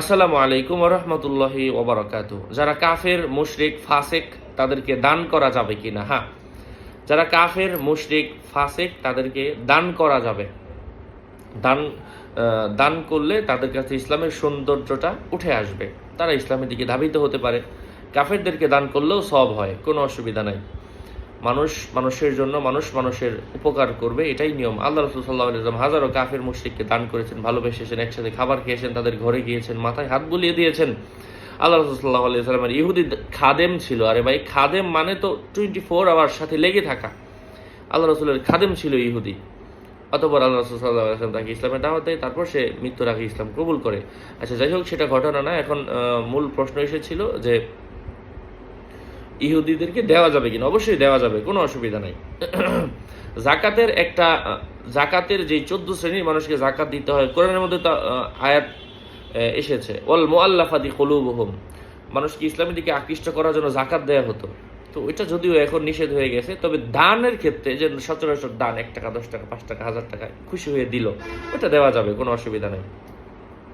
আসসালামু আলাইকুম রহমতুল্লাহি ওবরাকাত যারা কাফের, মুশরিক, ফাসেক, তাদেরকে দান করা যাবে কি না হ্যাঁ। যারা কাফের, মুশরিক, ফাসেক, তাদেরকে দান করা যাবে। দান দান করলে তাদের কাছে ইসলামের সৌন্দর্যটা উঠে আসবে। তারা ইসলামের দিকে ধাবিত হতে পারে। কাফেরদেরকে দান করলেও সব হয়, কোনো অসুবিধা নাই। মানুষ মানুষের জন্য মানুষ মানুষের উপকার করবে, এটাই নিয়ম। আল্লাহ রসুল সাল্লাহ আলাইসলাম হাজারো কাফের মুশরিককে দান করেছেন, ভালোবেসেছেন, একসাথে খাবার খেয়েছেন, তাদের ঘরে গিয়েছেন, মাথায় হাত বুলিয়ে দিয়েছেন। আল্লাহ রসুল সাল্লাহ আলাইসালামের ইহুদি খাদেম ছিল। আরে ভাই, খাদেম মানে তো টোয়েন্টি ফোর আওয়ার সাথে লেগে থাকা। আল্লাহ রসুলের খাদেম ছিল ইহুদি। অতপর আল্লাহ রসুল সাল্লাহ আলাইসলাম তাকে ইসলামের দাওয়াত দেয়, তারপর সে মৃত্যুর আগে ইসলাম কবুল করে। আচ্ছা যাই হোক, সেটা ঘটনা না। এখন মূল প্রশ্ন এসেছিল যে ইহুদিদেরকে দেওয়া যাবে কিনা? অবশ্যই দেওয়া যাবে, কোনো অসুবিধা নাই। জাকাতের একটা, জাকাতের যে চোদ্দ শ্রেণির মানুষকে জাকাত দিতে হয়, কোরআনের মধ্যে তো আয়াত এসেছে, ওয়াল মোয়াল্লাফাদি কলুবহুম। মানুষকে ইসলামের দিকে আকৃষ্ট করার জন্য জাকাত দেওয়া হতো। তো ওইটা যদিও এখন নিষেধ হয়ে গেছে, তবে দানের ক্ষেত্রে যে সচরাচর দান এক টাকা, দশ টাকা, পাঁচ টাকা, হাজার টাকা খুশি হয়ে দিল ওটা দেওয়া যাবে, কোনো অসুবিধা নেই।